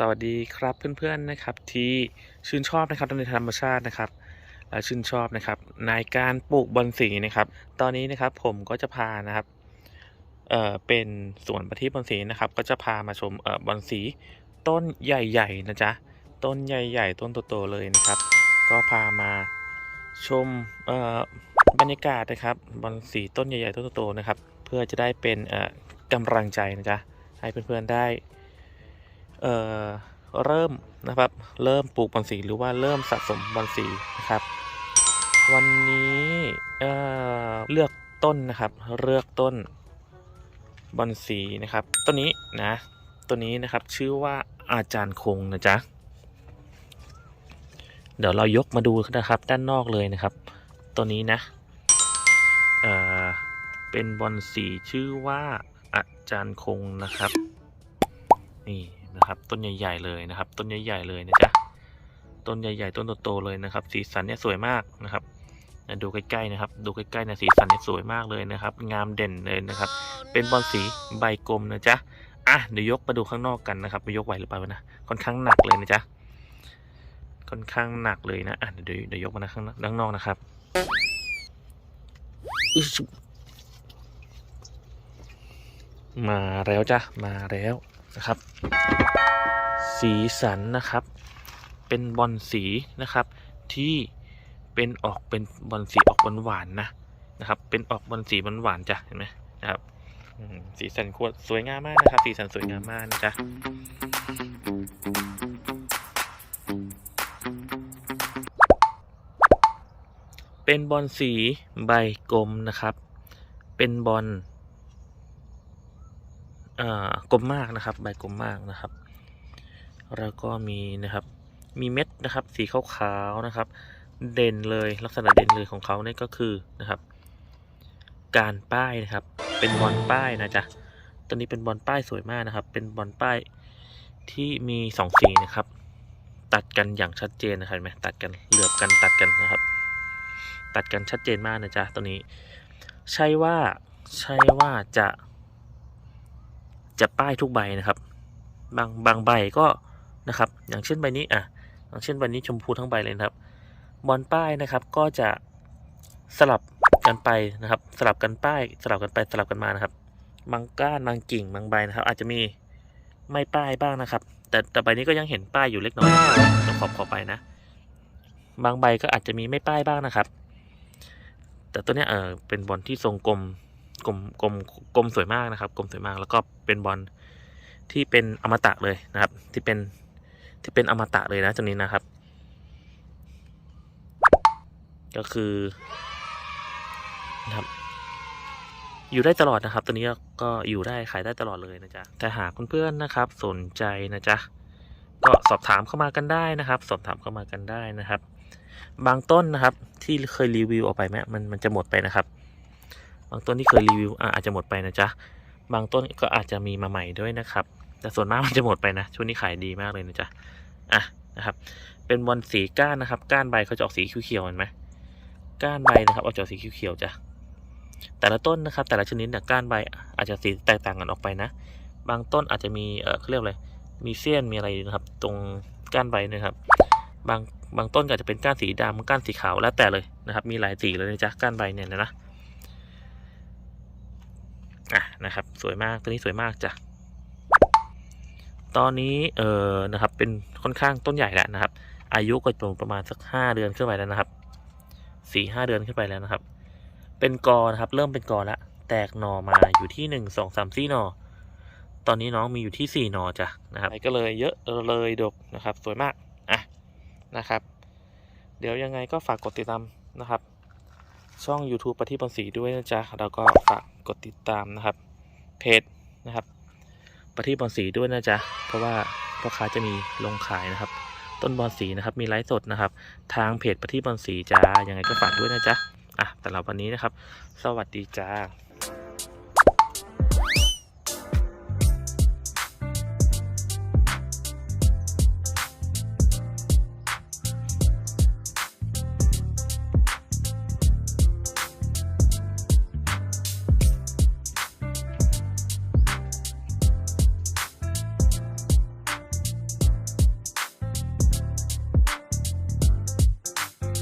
สวัสดีครับเพื่อนๆนะครับที่ชื่นชอบนะครับในธรรมชาตินะครับและชื่นชอบนะครับในการปลูกบอนสีนะครับ ตอนนี้นะครับผมก็จะพานะครับเอ่อเป็นสวนประทีปบอนสีนะครับ ก็จะพามาชมเอ่อบอนสีต้นใหญ่ๆนะจ๊ะต้นใหญ่ๆ ต้นโตๆเลยนะครับ ก็พามาชมเอ่อบรรยากาศนะครับบอนสีต้นใหญ่ๆต้นโตๆนะครับ เพื่อจะได้เป็นเอ่อกำลังใจนะจ๊ะให้เพื่อนๆได้ เอ่อเริ่มนะครับ เริ่มปลูกบอนสีหรือว่าเริ่มสะสมบอนสีนะครับ วันนี้เอ่อเลือกต้นนะครับ เลือกต้นบอนสีนะครับต้นนี้นะต้นนี้นะครับชื่อว่าอาจารย์คงนะจ๊ะเดี๋ยวเรายกมาดูนะครับ ด้านนอกเลยนะครับต้นนี้นะเอ่อเป็นบอนสีชื่อว่าอาจารย์คงนะครับ นี่ นะครับ ต้นใหญ่ ๆ เลยนะครับ ต้นใหญ่ ๆ เลยนะจ๊ะต้นใหญ่ ๆ ต้นโตๆเลยนะครับ สีสันเนี่ยสวยมากนะครับดูใกล้ๆนะครับ ดูใกล้ๆนะสีสันเนี่ยสวยมากเลยนะครับ งามเด่นเลยนะครับ เป็นบอลสีใบกลมนะจ๊ะอะเดี๋ยวยกมาดูข้างนอกกันนะครับไปยกไหวหรือเปล่านะค่อนข้างหนักเลยนะจ๊ะค่อนข้างหนักเลยนะอะเดี๋ยวเดี๋ยวยกมานะข้างนอกด้านนอกนะครับมาแล้วจ้ะมาแล้ว นะครับ สีสันนะครับ เป็นบอลสีนะครับ ที่เป็นออกเป็นบอลสีออกหวานๆนะนะครับ เป็นออกบอลสีหวานๆจ้ะเห็นไหมนะครับสีสันควรสวยงามมากนะครับ สีสันสวยงามมากนะจ๊ะเป็นบอลสีใบกลมนะครับ เป็นบอล กลมมากนะครับ ใบกลมมากนะครับ แล้วก็มีนะครับ มีเม็ดนะครับ สีขาวๆนะครับ เด่นเลยลักษณะเด่นเลยของเขาเนี่ยก็คือนะครับ การป้ายนะครับ เป็นบอลป้ายนะจ๊ะตัวนี้เป็นบอลป้ายสวยมากนะครับ เป็นบอลป้ายที่มีสองสีนะครับ ตัดกันอย่างชัดเจนนะครับเห็นไหมตัดกันเหลือบกันตัดกันนะครับ ตัดกันชัดเจนมากนะจ๊ะตัวนี้ ใช่ว่าใช่ว่าจะ จะป้ายทุกใบนะครับ บางบางใบก็นะครับ อย่างเช่นใบนี้อะอย่างเช่นใบนี้ชมพูทั้งใบเลยนะครับ บอลป้ายนะครับก็จะสลับกันไปนะครับ สลับกันป้าย สลับกันไปสลับกันมานะครับ บางก้านบางกิ่งบางใบนะครับ อาจจะมีไม่ป้ายบ้างนะครับ แต่แต่ใบนี้ก็ยังเห็นป้ายอยู่เล็กน้อยต้องขอบขอไปนะ บางใบก็อาจจะมีไม่ป้ายบ้างนะครับ แต่ตัวเนี้ยเออเป็นบอลที่ทรงกลม กลมกลมกลมสวยมากนะครับ กลมสวยมากแล้วก็เป็นบอลที่เป็นอมตะเลยนะครับ ที่เป็นที่เป็นอมตะเลยนะตัวนี้นะครับ ก็คือนะครับ อยู่ได้ตลอดนะครับ ตัวนี้ก็อยู่ได้ขายได้ตลอดเลยนะจ๊ะแต่หากเพื่อนๆนะครับ สนใจนะจ๊ะก็สอบถามเข้ามากันได้นะครับ สอบถามเข้ามากันได้นะครับ บางต้นนะครับ ที่เคยรีวิวออกไปไหมมันมันจะหมดไปนะครับบางต้นที่เคยรีวิวอาจจะหมดไปนะจ๊ะ บางต้นก็อาจจะมีมาใหม่ด้วยนะครับ แต่ส่วนมากมันจะหมดไปนะ ช่วงนี้ขายดีมากเลยนะจ๊ะ อะนะครับ เป็นบอลสีก้านนะครับ ก้านใบเขาจะออกสีเขียวๆเห็นไหมก้านใบนะครับออกจากสีเขียวๆจ้ะ แต่ละต้นนะครับ แต่ละชนิดเนี่ยก้านใบอาจจะสีแตกต่างกันออกไปนะ บางต้นอาจจะมีเออเขาเรียกอะไร มีเสี้ยนมีอะไรนะครับ ตรงก้านใบนะครับ บางบางต้นก็อาจจะเป็นก้านสีดำก้านสีขาวแล้วแต่เลยนะครับ มีหลายสีเลยนะจ๊ะก้านใบเนี่ยนะ อะนะครับ สวยมากตัวนี้สวยมากจ้ะตอนนี้เอ่อนะครับ เป็นค่อนข้างต้นใหญ่แล้วนะครับ อายุก็ประมาณสักห้าเดือนขึ้นไปแล้วนะครับสี่ห้าเดือนขึ้นไปแล้วนะครับ เป็นกอนะครับ เริ่มเป็นกอแล้วแตกหน่อมาอยู่ที่หนึ่งสองสามสี่หน่อตอนนี้น้องมีอยู่ที่สี่หน่อจ้ะนะครับก็เลยเยอะเลยดกนะครับ สวยมากอะนะครับ เดี๋ยวยังไงก็ฝากกดติดตามนะครับ ช่อง YouTube ปฏิบัติสีด้วยนะจ๊ะแล้วก็ฝากกดติดตามนะครับ เพจนะครับปฏิบัติสีด้วยนะจ๊ะเพราะว่าพ่อค้าจะมีลงขายนะครับ ต้นบอลสีนะครับมีไลฟ์สดนะครับ ทางเพจปฏิบัติสีจ้ายังไงก็ฝากด้วยนะจ๊ะอะแต่เราวันนี้นะครับ สวัสดีจ้า